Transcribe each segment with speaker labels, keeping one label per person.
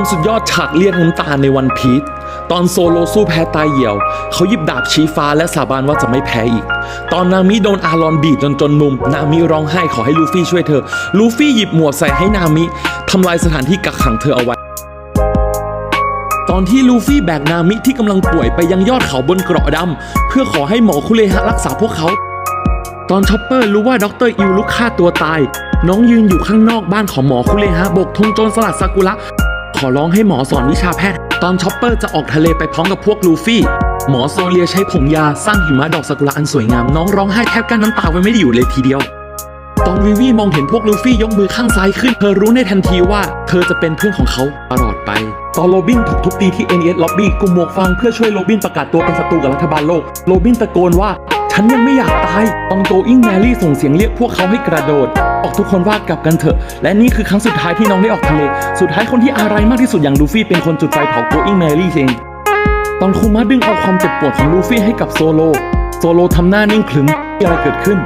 Speaker 1: มสุดยอดฉากเลียดน้ำตาในวันพีชตอนโซโลสู้แพ้ตายเหี่ยว เขาหยิบดาบชี้ฟ้าและสาบานว่าจะไม่แพ้อีก ตอนนามิโดนอารอนบีบจนจนมุม นามิร้องไห้ขอให้ลูฟี่ช่วยเธอ ลูฟี่หยิบหมวกใส่ให้นามิทำลายสถานที่กักขังเธอเอาไว้ตอนที่ลูฟี่แบกนามิที่กำลังป่วยไปยังยอดเขาบนเกราะดำเพื่อขอให้หมอคุเลฮะรักษาพวกเขา ตอนชอปเปอร์รู้ว่าด็อกเตอร์อิวลุกฆ่าตัวตาย น้องยืนอยู่ข้างนอกบ้านของหมอคุเลฮะโบกธงโจรสลัดซากุระ ขอร้องให้หมอสอนวิชาแพทย์ ตอนชอปเปอร์จะออกทะเลไปพร้อมกับพวกลูฟี่ หมอโซเลียใช้ผงยาสร้างหิมะดอกซากุระอันสวยงามน้องร้องไห้แทบกั้นน้ำตาไว้ไม่ได้อยู่เลยทีเดียว ตอนวิวีมองเห็นพวกลูฟี่ยกมือข้างซ้ายขึ้น เธอรู้ในทันทีว่า เธอจะเป็นเพื่อนของเขาตลอดไป ตอนโรบินถูกทุบตีที่ NES Lobby กลุ่มหมวกฟางเพื่อช่วยโรบินประกาศตัวเป็นศัตรูกับรัฐบาลโลก โรบินตะโกนว่า ฉันยังไม่อยากตายตอนโกอิงแมรี่ส่งเสียงเรียกพวกเขาให้กระโดด ออกทุกคนว่ากลับกันเถอะ และนี่คือครั้งสุดท้ายที่น้องได้ออกทะเล สุดท้ายคนที่อะไรมากที่สุดอย่างลูฟี่เป็นคนจุดไฟเผาโกอิงแมรี่เอง ตอนคูมะดึงเอาความเจ็บปวดของลูฟี่ให้กับโซโล โซโลทำหน้านิ่งขรึมมีอะไรเกิดขึ้น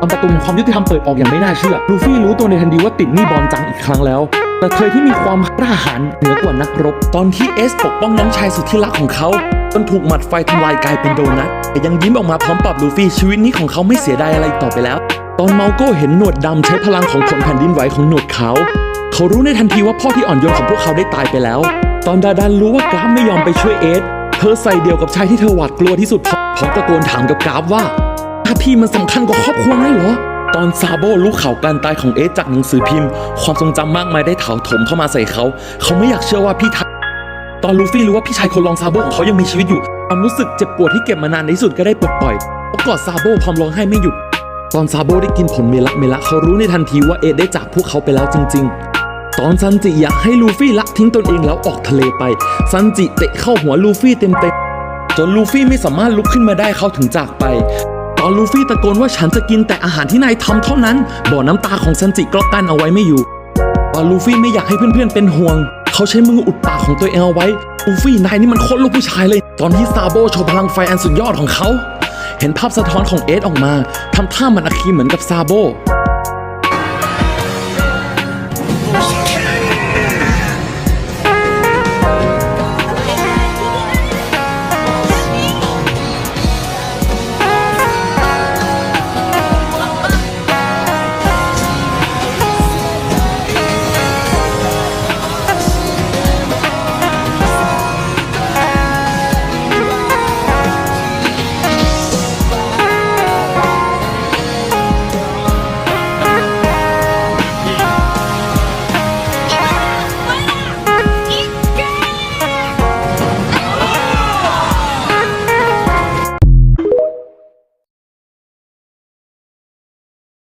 Speaker 1: ตอนประตูแห่งความยุติธรรมเปิดออกอย่างไม่น่าเชื่อ ลูฟี่รู้ตัวในทันทีว่าติดหนี้บอลจังอีกครั้งแล้ว แต่เธอที่มีความกล้าหาญเหนือกว่านักรบ ตอนที่เอสปกป้องน้องชายสุดที่รักของเขาจนถูกหมัดไฟทำลายกลายเป็นโดนัทแต่ยังยิ้มออกมาพร้อมปรับลูฟี่ชีวิตนี้ของเขาไม่เสียดายอะไรต่อไปแล้ว ตอนเมาโก้เห็นหนวดดำใช้พลังของผลแผ่นดินไหวของหนวดขา เขารู้ในทันทีว่าพ่อที่อ่อนโยนของพวกเขาได้ตายไปแล้ว ตอนดาดันรู้ว่ากราฟไม่ยอมไปช่วยเอสเธอใส่เดียวกับชายที่เธอหวาดกลัวที่สุดพร้อมตะโกนถามกับกราฟว่าหน้าที่มันสำคัญกว่าครอบครัวงั้นเหรอ ตอนซาโบรู้ข่าวการตายของเอสจากหนังสือพิมพ์ ความทรงจำมากมายได้ถาถมเข้ามาใส่เขา เขาไม่อยากเชื่อว่าพี่ทักตอนลูฟี่รู้ว่าพี่ชายคนรองซาโบของเขายังมีชีวิตอยู่ความรู้สึกเจ็บปวดที่เก็บมานานในที่สุดก็ได้ปลดปล่อยกอดซาโบพร้อมร้องไห้ไม่หยุด ตอนซาโบได้กินผลเมละเมละเขารู้ในทันทีว่าเอสได้จากพวกเขาไปแล้วจริง ๆ ตอนซันจิอยากให้ลูฟี่ละทิ้งตนเองแล้วออกทะเลไป ซันจิเตะเข้าหัวลูฟี่เต็มๆจนลูฟี่ไม่สามารถลุกขึ้นมาได้เขาถึงจากไป ตอนลูฟี่ตะโกนว่าฉันจะกินแต่อาหารที่นายทำเท่านั้น บ่อน้ำตาของซันจิก็กั้นเอาไว้ไม่อยู่ ตอนลูฟี่ไม่อยากให้เพื่อนๆเป็นห่วง เขาใช้มืออุดปากของตัวเองเอาไว้ลูฟี่นายนี่มันโคตรลูกผู้ชายเลย ตอนที่ซาโบโชว์พลังไฟอันสุดยอดของเขา เห็นภาพสะท้อนของเอสออกมาทำท่ามันอาคีเหมือนกับซาโบ